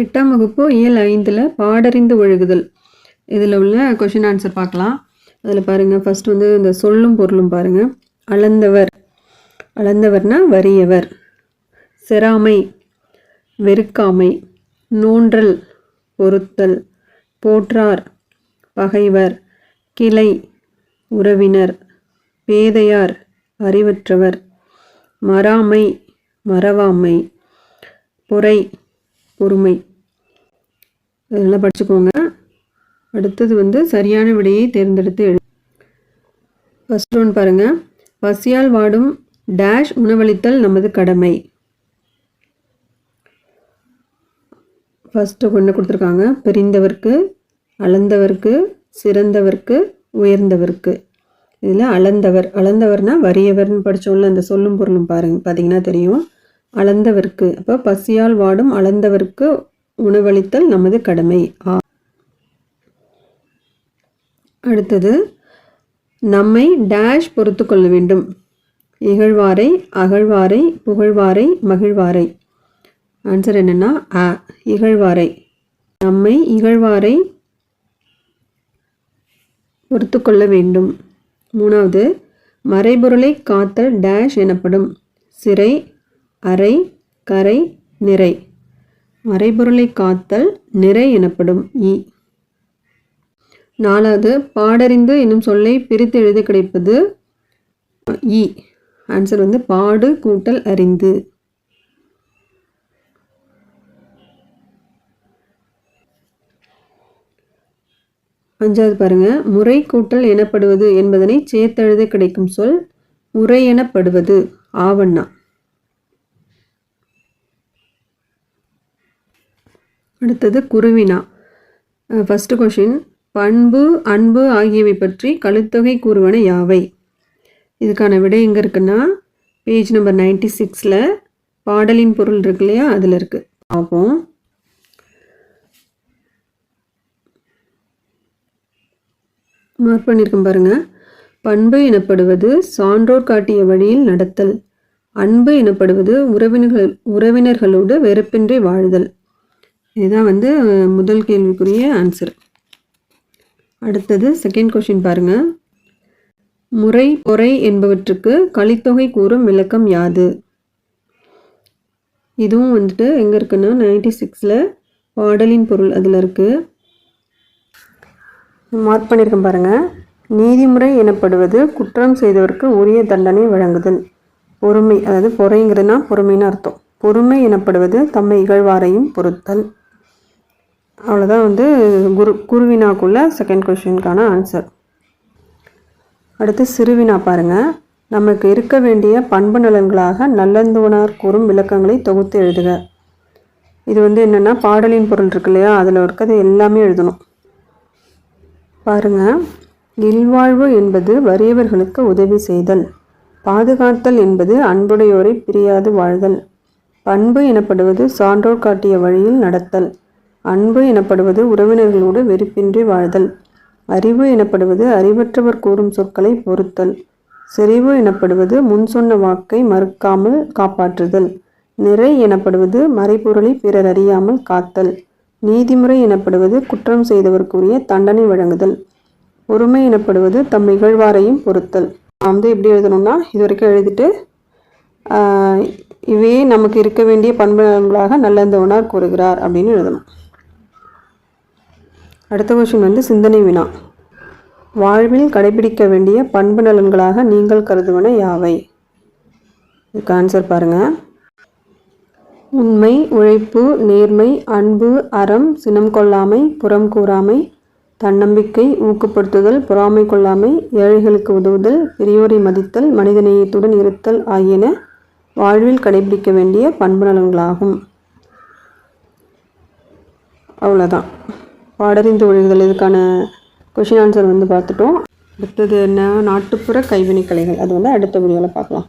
எட்டாம் வகுப்பு இயல் ஐந்தில் பாடறிந்து ஒழுகுதல். இதில் உள்ள கொஷின் ஆன்சர் பார்க்கலாம். அதில் பாருங்கள் ஃபஸ்ட் வந்து இந்த சொல்லும் பொருளும் பாருங்கள் அளந்தவர். அளந்தவர்னா வறியவர். செராமை வெறுக்காமை நோன்றல் பொருத்தல் போற்றார் பகைவர் கிளை உறவினர் பேதையார் அறிவற்றவர் மறாமை மறவாமை பொறை பொறுமை. இதெல்லாம் படிச்சுக்கோங்க. அடுத்தது வந்து சரியான விடையை தேர்ந்தெடுத்து எழு ஃபஸ்ட் ஒன் பாருங்கள் பசியால் வாடும் டேஷ் உணவளித்தல் நமது கடமை. ஃபஸ்ட்டு ஒன்று கொடுத்துருக்காங்க. பிரிந்தவர்க்கு அளந்தவர்க்கு சிறந்தவர்க்கு உயர்ந்தவர்க்கு. இதில் அளந்தவர். அளந்தவர்னா வறியவர்னு படித்தோம்ல அந்த சொல்லும் பொருளும் பாருங்க பார்த்தீங்கன்னா தெரியும். அளந்தவர்க்கு. அப்போ பசியால் வாடும் அளந்தவர்க்கு உணவளித்தல் நமது கடமை. ஆ. அடுத்தது நம்மை டேஷ் பொறுத்து கொள்ள வேண்டும். இகழ்வாரை அகழ்வாரை புகழ்வாரை மகிழ்வாரை. ஆன்சர் என்னென்னா அ. இகழ்வாரை. நம்மை இகழ்வாரை பொறுத்து கொள்ள வேண்டும். மூணாவது மறைபொருளை காத்தல் டேஷ் எனப்படும். சிறை அறை கரை நிறை. மறைபொருளை காத்தல் நிறை எனப்படும் இ நாலாவது பாடறிந்து என்னும் சொல்லை பிரித்து எழுத கிடைப்பது இ ஆன்சர் வந்து பாடு கூட்டல் அறிந்து. அஞ்சாவது பாருங்க முறை கூட்டல் எனப்படுவது என்பதனை சேர்த்தெழுத கிடைக்கும் சொல் முறை எனப்படுவது. ஆவண்ணா. அடுத்தது குருவினா. ஃபஸ்ட்டு கொஷின் பண்பு அன்பு ஆகியவை பற்றி கழுத்தொகை கூறுவன யாவை? இதுக்கான விடை எங்கே இருக்குன்னா பேஜ் நம்பர் நைன்டி சிக்ஸில் பாடலின் பொருள் இருக்கு இல்லையா அதில் இருக்குது பார்ப்போம். மார்க் பண்ணியிருக்கேன் பாருங்க. பண்பு எனப்படுவது சான்றோர் காட்டிய வழியில் நடத்தல். அன்பு எனப்படுவது உறவினர்கள் உறவினர்களோடு வெறுப்பின்றி வாழ்தல். இதுதான் வந்து முதல் கேள்விக்குரிய ஆன்சர் அடுத்தது செகண்ட் கொஷின் பாருங்க. முறை பொறை என்பவற்றுக்கு கலித்தொகை கூறும் விளக்கம் யாது? இதுவும் வந்துட்டு எங்கே இருக்குன்னா நைன்டி சிக்ஸில் பாடலின் பொருள் அதில் இருக்குது மார்க் பண்ணியிருக்கேன் பாருங்கள் நீதிமுறை எனப்படுவது குற்றம் செய்தவருக்கு உரிய தண்டனை வழங்குதல். பொறுமை அதாவது பொறைங்கிறதுனா பொறுமைன்னு அர்த்தம். பொறுமை எனப்படுவது தம்மை இகழ்வாரையும் பொறுத்தல். அவ்வளோதான் வந்து குரு குருவினாக்குள்ள செகண்ட் கொஷினுக்கான ஆன்சர் அடுத்து சிறுவினா பாருங்கள் நமக்கு இருக்க வேண்டிய பண்பு நலன்களாக நல்லந்துவனார் கூறும் விளக்கங்களை தொகுத்து எழுதுக. இது வந்து என்னென்னா பாடலின் பொருள் இருக்கு இல்லையா? அதில் இருக்கிறது எல்லாமே எழுதணும். பாருங்க. இல்வாழ்வு என்பது வறியவர்களுக்கு உதவி செய்தல். பாதுகாத்தல் என்பது அன்புடையோரை பிரியாது வாழ்தல். பண்பு எனப்படுவது சான்றோர் காட்டிய வழியில் நடத்தல். அன்பு எனப்படுவது உறவினர்களோடு வெறுப்பின்றி வாழ்தல். அறிவு எனப்படுவது அறிவற்றவர் கூறும் சொற்களை பொறுத்தல். செறிவு எனப்படுவது முன் சொன்ன வாக்கை மறுக்காமல் காப்பாற்றுதல். நிறை எனப்படுவது மறைபொருளை பிறர் அறியாமல் காத்தல். நீதிமுறை எனப்படுவது குற்றம் செய்தவர்க்குரிய தண்டனை வழங்குதல். பொறுமை எனப்படுவது தம் இகழ்வாரையும் பொறுத்தல். நான் வந்து எப்படி எழுதணும்னா இது வரைக்கும் எழுதிட்டு இவையே நமக்கு இருக்க வேண்டிய பண்புகளாக நல்லந்தவனார் கூறுகிறார் அப்படின்னு எழுதணும். அடுத்த கொஷின் வந்து சிந்தனை வினா. வாழ்வில் கடைபிடிக்க வேண்டிய பண்பு நலன்களாக நீங்கள் கருதுவன யாவை? இதுக்கு ஆன்சர் பாருங்கள் உண்மை உழைப்பு நேர்மை அன்பு அறம் சினம் கொள்ளாமை புறம் கூறாமை தன்னம்பிக்கை ஊக்கப்படுத்துதல் பொறாமை கொள்ளாமை ஏழைகளுக்கு உதவுதல் பெரியோரை மதித்தல் மனிதநேயத்துடன் இருத்தல் ஆகியன வாழ்வில் கடைபிடிக்க வேண்டிய பண்பு நலன்களாகும். அவ்வளோதான் பாடறிந்து ஒழுகுதல் இதுக்கான கொஷின் ஆன்சர் வந்து பார்த்துட்டோம். அடுத்தது என்ன? நாட்டுப்புற கைவினைக் கலைகள். அது வந்து அடுத்த வீடியோவில் பார்க்கலாம்.